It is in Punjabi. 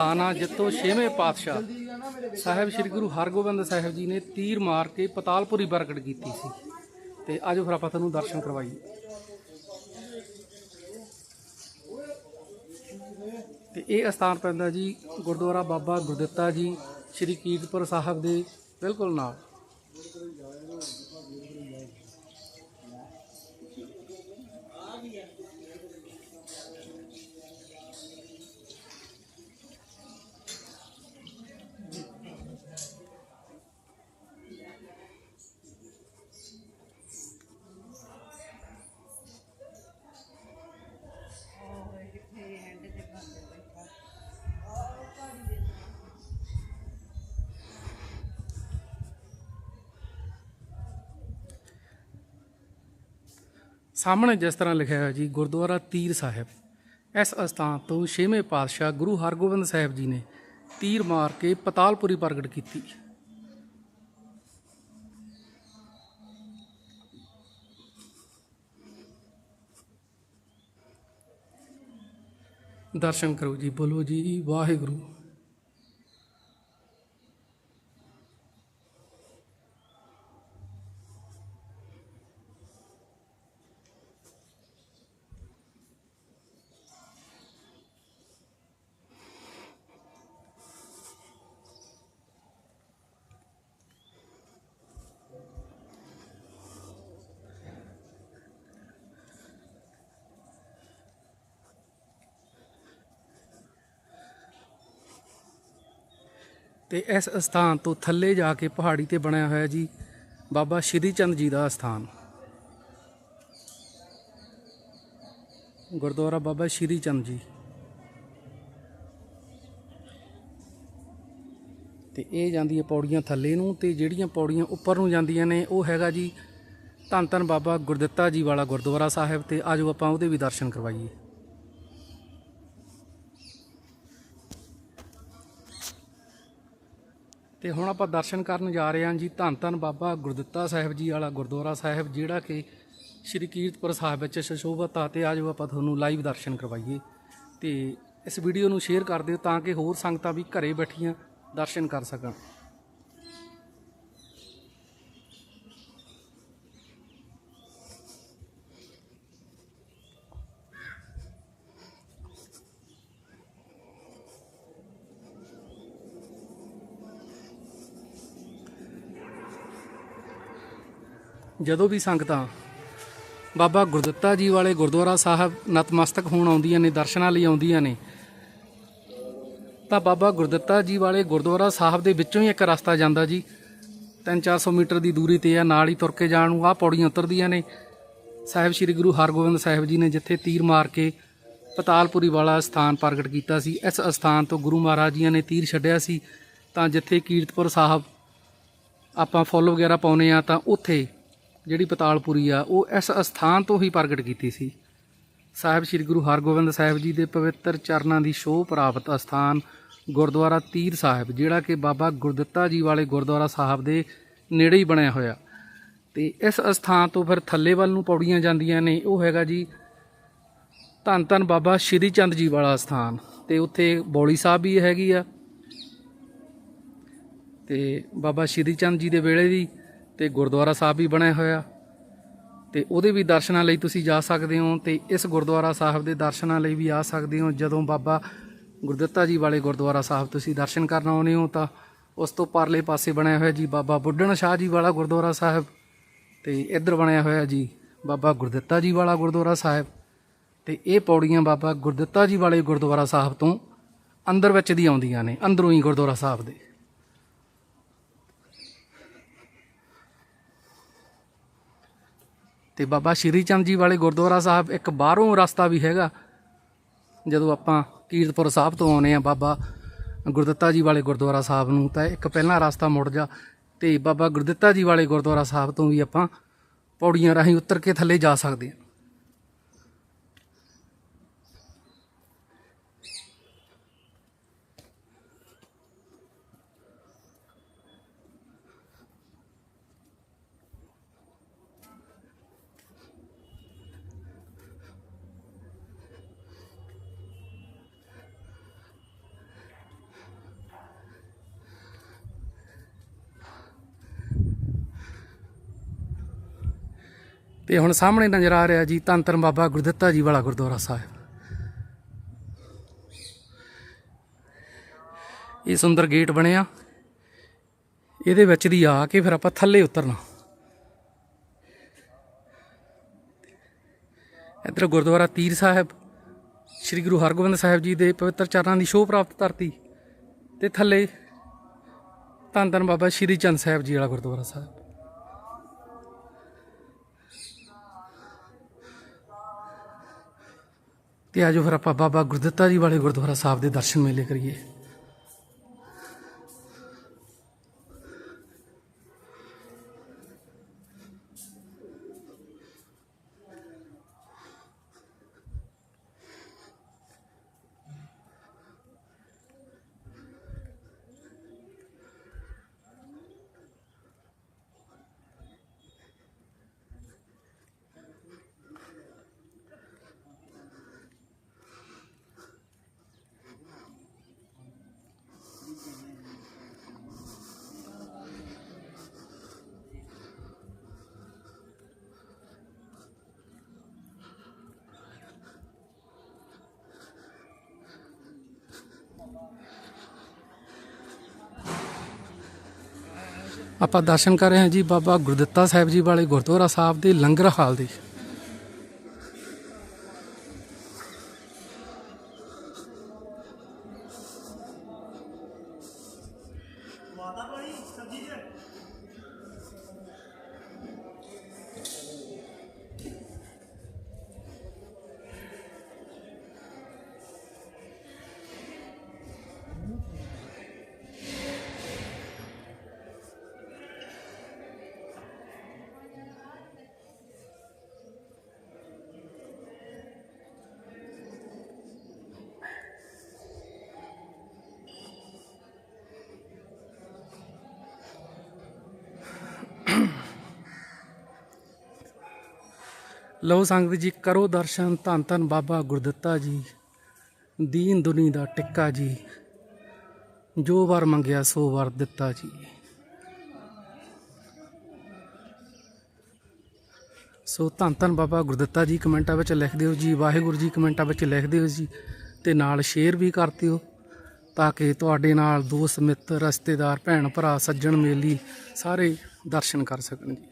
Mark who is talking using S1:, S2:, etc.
S1: ਆਨਾ ਜਿੱਤੋਂ ਛੇਵੇਂ ਪਾਤਸ਼ਾਹ। ਸਾਹਿਬ ਸ੍ਰੀ ਗੁਰੂ ਹਰਗੋਬਿੰਦ ਸਾਹਿਬ ਜੀ ਨੇ ਤੀਰ ਮਾਰ ਕੇ ਪਤਾਲਪੁਰੀ ਪ੍ਰਗਟ ਕੀਤੀ ਸੀ। ਤੇ ਆਜੋ ਫਿਰ ਆਪਾਂ ਤੁਹਾਨੂੰ ਦਰਸ਼ਨ ਕਰਵਾਈਏ। ਤੇ ਇਹ ਅਸਥਾਨ ਪੈਂਦਾ ਜੀ ਗੁਰਦੁਆਰਾ ਬਾਬਾ ਗੁਰਦਿੱਤਾ ਜੀ, ਸ੍ਰੀ ਕੀਰਤਪੁਰ ਸਾਹਿਬ ਦੇ ਬਿਲਕੁਲ ਨਾਲ। ਸਾਹਮਣੇ ਜਿਸ ਤਰ੍ਹਾਂ ਲਿਖਿਆ ਹੋਇਆ ਜੀ, ਗੁਰਦੁਆਰਾ ਤੀਰ ਸਾਹਿਬ। ਇਸ ਅਸਥਾਨ ਤੋਂ ਛੇਵੇਂ ਪਾਤਸ਼ਾਹ ਗੁਰੂ ਹਰਗੋਬਿੰਦ ਸਾਹਿਬ ਜੀ ਨੇ ਤੀਰ ਮਾਰ ਕੇ ਪਤਾਲਪੁਰੀ ਪ੍ਰਗਟ ਕੀਤੀ। ਦਰਸ਼ਨ ਕਰੋ ਜੀ, ਬੋਲੋ ਜੀ, ਵਾਹਿਗੁਰੂ। ਤੇ ਇਸ ਸਥਾਨ ਤੋਂ ਥੱਲੇ ਜਾ ਕੇ ਪਹਾੜੀ ਤੇ ਬਣਿਆ ਹੋਇਆ ਜੀ ਬਾਬਾ ਸ਼੍ਰੀ ਚੰਦ ਜੀ ਦਾ ਸਥਾਨ ਗੁਰਦੁਆਰਾ ਬਾਬਾ ਸ਼੍ਰੀ ਚੰਦ ਜੀ। ਤੇ ਇਹ ਜਾਂਦੀ ਹੈ ਪੌੜੀਆਂ ਥੱਲੇ ਨੂੰ ਤੇ ਜਿਹੜੀਆਂ ਪੌੜੀਆਂ ਉੱਪਰ ਨੂੰ ਜਾਂਦੀਆਂ ਨੇ, ਉਹ ਹੈਗਾ ਜੀ ਧੰਨ ਧੰਨ ਬਾਬਾ ਗੁਰਦਿੱਤਾ ਜੀ ਵਾਲਾ ਗੁਰਦੁਆਰਾ ਸਾਹਿਬ ਤੇ ਆਜੋ ਆਪਾਂ ਉਹਦੇ ਵੀ ਦਰਸ਼ਨ ਕਰਵਾਈਏ। ਤੇ ਹੁਣ ਆਪਾਂ ਦਰਸ਼ਨ ਕਰਨ ਜਾ ਰਹੇ ਹਾਂ ਜੀ ਧੰਨ ਧੰਨ ਬਾਬਾ ਗੁਰਦਿੱਤਾ ਸਾਹਿਬ ਜੀ ਵਾਲਾ ਗੁਰਦੁਆਰਾ ਸਾਹਿਬ, ਜਿਹੜਾ ਕਿ ਸ਼੍ਰੀ ਕੀਰਤਪੁਰ ਸਾਹਿਬ ਵਿੱਚ ਸ਼ਸ਼ੋਭਤ ਆ ਤੇ ਆਜੋ ਆਪਾਂ ਤੁਹਾਨੂੰ ਲਾਈਵ ਦਰਸ਼ਨ ਕਰਵਾਈਏ। ਤੇ ਇਸ ਵੀਡੀਓ ਨੂੰ ਸ਼ੇਅਰ ਕਰ ਦਿਓ ਤਾਂ ਕਿ ਹੋਰ ਸੰਗਤਾਂ ਵੀ ਘਰੇ ਬੈਠੀਆਂ ਦਰਸ਼ਨ ਕਰ ਸਕਣ। ਜਦੋਂ ਵੀ ਸੰਗਤਾਂ ਬਾਬਾ ਗੁਰਦਿੱਤਾ ਜੀ ਵਾਲੇ ਗੁਰਦੁਆਰਾ ਸਾਹਿਬ ਨਤਮਸਤਕ ਹੋਣ ਆਉਂਦੀਆਂ ਨੇ, ਦਰਸ਼ਨਾਂ ਲਈ ਆਉਂਦੀਆਂ ਨੇ, ਤਾਂ ਬਾਬਾ ਗੁਰਦਿੱਤਾ ਜੀ ਵਾਲੇ ਗੁਰਦੁਆਰਾ ਸਾਹਿਬ ਦੇ ਵਿੱਚੋਂ ਹੀ ਇੱਕ ਰਸਤਾ ਜਾਂਦਾ ਜੀ। 3-400 ਮੀਟਰ ਦੀ ਦੂਰੀ ਤੇ ਆ, ਨਾਲ ਹੀ ਤੁਰ ਕੇ ਜਾਣ ਨੂੰ ਆਹ ਪੌੜੀਆਂ ਉਤਰਦੀਆਂ ਨੇ। ਸਾਹਿਬ ਸ੍ਰੀ ਗੁਰੂ ਹਰਗੋਬਿੰਦ ਸਾਹਿਬ ਜੀ ਨੇ ਜਿੱਥੇ ਤੀਰ ਮਾਰ ਕੇ ਪਤਾਲਪੁਰੀ ਵਾਲਾ ਸਥਾਨ ਪ੍ਰਗਟ ਕੀਤਾ ਸੀ, ਇਸ ਸਥਾਨ ਤੋਂ ਗੁਰੂ ਮਹਾਰਾਜ ਜੀਆਂ ਨੇ ਤੀਰ ਛੱਡਿਆ ਸੀ। ਤਾਂ ਜਿੱਥੇ ਕੀਰਤਪੁਰ ਸਾਹਿਬ ਆਪਾਂ ਫੁੱਲ ਵਗੈਰਾ ਪਾਉਨੇ ਆ ਤਾਂ ਉੱਥੇ ਜਿਹੜੀ ਪਤਾਲਪੁਰੀ ਆ, ਉਹ ਇਸ ਅਸਥਾਨ ਤੋਂ ਹੀ ਪ੍ਰਗਟ ਕੀਤੀ ਸੀ। ਸਾਹਿਬ ਸ੍ਰੀ ਗੁਰੂ ਹਰਗੋਬਿੰਦ ਸਾਹਿਬ ਜੀ ਦੇ ਪਵਿੱਤਰ ਚਰਨਾਂ ਦੀ ਸ਼ੋਅ ਪ੍ਰਾਪਤ ਅਸਥਾਨ ਗੁਰਦੁਆਰਾ ਤੀਰ ਸਾਹਿਬ, ਜਿਹੜਾ ਕਿ ਬਾਬਾ ਗੁਰਦਿੱਤਾ ਜੀ ਵਾਲੇ ਗੁਰਦੁਆਰਾ ਸਾਹਿਬ ਦੇ ਨੇੜੇ ਹੀ ਬਣਿਆ ਹੋਇਆ। ਤੇ ਇਸ ਅਸਥਾਨ ਤੋਂ ਫਿਰ ਥੱਲੇ ਵੱਲ ਨੂੰ ਪੌੜੀਆਂ ਜਾਂਦੀਆਂ ਨੇ, ਉਹ ਹੈਗਾ ਜੀ ਧੰਨ ਧੰਨ ਬਾਬਾ ਸ਼੍ਰੀ ਚੰਦ ਜੀ ਵਾਲਾ ਸਥਾਨ ਤੇ ਉੱਥੇ ਬੌਲੀ ਸਾਹਿਬ ਵੀ ਹੈਗੀ ਆ। ਤੇ ਬਾਬਾ ਸ਼੍ਰੀ ਚੰਦ ਜੀ ਦੇ ਵੇਲੇ ਦੀ ਤੇ ਗੁਰਦੁਆਰਾ ਸਾਹਿਬ ਵੀ ਬਣਿਆ ਹੋਇਆ। ਤੇ ਉਹਦੇ ਵੀ ਦਰਸ਼ਨਾਂ ਲਈ ਤੁਸੀਂ ਜਾ ਸਕਦੇ ਹੋ ਤੇ ਇਸ ਗੁਰਦੁਆਰਾ ਸਾਹਿਬ ਦੇ ਦਰਸ਼ਨਾਂ ਲਈ ਵੀ ਆ ਸਕਦੇ ਹੋ। ਜਦੋਂ ਬਾਬਾ ਗੁਰਦਿੱਤਾ ਜੀ ਵਾਲੇ ਗੁਰਦੁਆਰਾ ਸਾਹਿਬ ਤੁਸੀਂ ਦਰਸ਼ਨ ਕਰਨ ਆਉਨੇ ਹੋ ਤਾਂ ਉਸ ਤੋਂ ਪਰਲੇ ਪਾਸੇ ਬਣਿਆ ਹੋਇਆ ਜੀ ਬਾਬਾ ਬੁੱਢਣ ਸ਼ਾਹ ਜੀ ਵਾਲਾ ਗੁਰਦੁਆਰਾ ਸਾਹਿਬ ਤੇ ਇੱਧਰ ਬਣਿਆ ਹੋਇਆ ਜੀ ਬਾਬਾ ਗੁਰਦਿੱਤਾ ਜੀ ਵਾਲਾ ਗੁਰਦੁਆਰਾ ਸਾਹਿਬ ਤੇ ਇਹ ਪੌੜੀਆਂ ਬਾਬਾ ਗੁਰਦਿੱਤਾ ਜੀ ਵਾਲੇ ਗੁਰਦੁਆਰਾ ਸਾਹਿਬ ਤੋਂ ਅੰਦਰ ਵਿੱਚ ਦੀ ਆਉਂਦੀਆਂ ਨੇ, ਅੰਦਰੋਂ ਹੀ ਗੁਰਦੁਆਰਾ ਸਾਹਿਬ ਦੇ। ਤੇ ਬਾਬਾ ਸ਼੍ਰੀ ਚੰਦ ਜੀ ਵਾਲੇ ਗੁਰਦੁਆਰਾ ਸਾਹਿਬ ਇੱਕ ਬਾਹਰੋਂ ਰਸਤਾ ਵੀ ਹੈਗਾ। ਜਦੋਂ ਆਪਾਂ ਕੀਰਤਪੁਰ ਸਾਹਿਬ ਤੋਂ ਆਉਨੇ ਆ ਬਾਬਾ ਗੁਰਦਿੱਤਾ ਜੀ ਵਾਲੇ ਗੁਰਦੁਆਰਾ ਸਾਹਿਬ ਨੂੰ, ਤਾਂ ਇੱਕ ਪਹਿਲਾਂ ਰਸਤਾ ਮੁੜ ਜਾ ਤੇ ਬਾਬਾ ਗੁਰਦਿੱਤਾ ਜੀ ਵਾਲੇ ਗੁਰਦੁਆਰਾ ਸਾਹਿਬ ਤੋਂ ਵੀ ਆਪਾਂ ਪੌੜੀਆਂ ਰਾਹੀਂ ਉਤਰ ਕੇ ਥੱਲੇ ਜਾ ਸਕਦੇ ਹਾਂ। ਤੇ ਹੁਣ ਸਾਹਮਣੇ ਨਜ਼ਰ ਆ ਰਿਹਾ ਜੀ ਧੰਨ ਧੰਨ ਬਾਬਾ ਗੁਰਦਿੱਤਾ ਜੀ ਵਾਲਾ ਗੁਰਦੁਆਰਾ ਸਾਹਿਬ। ਇਹ ਸੁੰਦਰ ਗੇਟ ਬਣਿਆ। ਇਹਦੇ ਵਿੱਚ ਦੀ ਆ ਕੇ ਫਿਰ ਆਪਾਂ ਥੱਲੇ ਉਤਰਨਾ। ਇੱਧਰ ਗੁਰਦੁਆਰਾ ਤੀਰ ਸਾਹਿਬ, ਸ੍ਰੀ ਗੁਰੂ ਹਰਗੋਬਿੰਦ ਸਾਹਿਬ ਜੀ ਦੇ ਪਵਿੱਤਰ ਚਰਨਾਂ ਦੀ ਸ਼ੋਭ ਪ੍ਰਾਪਤ ਧਰਤੀ ਤੇ ਥੱਲੇ ਧੰਨ ਧੰਨ ਬਾਬਾ ਸ਼੍ਰੀ ਚੰਦ ਸਾਹਿਬ ਜੀ ਵਾਲਾ ਗੁਰਦੁਆਰਾ ਸਾਹਿਬ। ਤੇ ਆਜੋ ਫਿਰ ਆਪਾਂ ਬਾਬਾ ਗੁਰਦਿੱਤਾ ਜੀ ਵਾਲੇ ਗੁਰਦੁਆਰਾ ਸਾਹਿਬ ਦੇ ਦਰਸ਼ਨ ਮੇਲੇ ਕਰੀਏ। ਆਪਾਂ ਦਰਸ਼ਨ ਕਰ ਰਹੇ ਹਾਂ ਜੀ ਬਾਬਾ ਗੁਰਦਿੱਤਾ ਸਾਹਿਬ ਜੀ ਵਾਲੇ ਗੁਰਦੁਆਰਾ ਸਾਹਿਬ ਦੇ ਲੰਗਰ ਹਾਲ ਦੇ। ਲਓ ਸੰਗਤ ਜੀ, ਕਰੋ ਦਰਸ਼ਨ ਧੰਨ ਧੰਨ ਬਾਬਾ ਗੁਰਦਿੱਤਾ ਜੀ, ਦੀਨ ਦੁਨੀ ਦਾ ਟਿੱਕਾ ਜੀ, ਜੋ ਵਾਰ ਮੰਗਿਆ ਸੋ ਵਾਰ ਦਿੱਤਾ ਜੀ। ਸੋ ਧੰਨ ਧੰਨ ਬਾਬਾ ਗੁਰਦਿੱਤਾ ਜੀ, ਕਮੈਂਟਾਂ ਵਿੱਚ ਲਿਖ ਦਿਓ ਜੀ, ਵਾਹਿਗੁਰੂ ਜੀ, ਕਮੈਂਟਾਂ ਵਿੱਚ ਲਿਖ ਦਿਓ ਜੀ, ਤੇ ਨਾਲ ਸ਼ੇਅਰ ਵੀ ਕਰ ਦਿਓ, ਤਾਂ ਕਿ ਤੁਹਾਡੇ ਨਾਲ ਦੋਸਤ, ਮਿੱਤਰ, ਰਿਸ਼ਤੇਦਾਰ ਭੈਣ ਭਰਾ ਸੱਜਣ ਮੇਲੀ ਸਾਰੇ ਦਰਸ਼ਨ ਕਰ ਸਕਣ ਜੀ।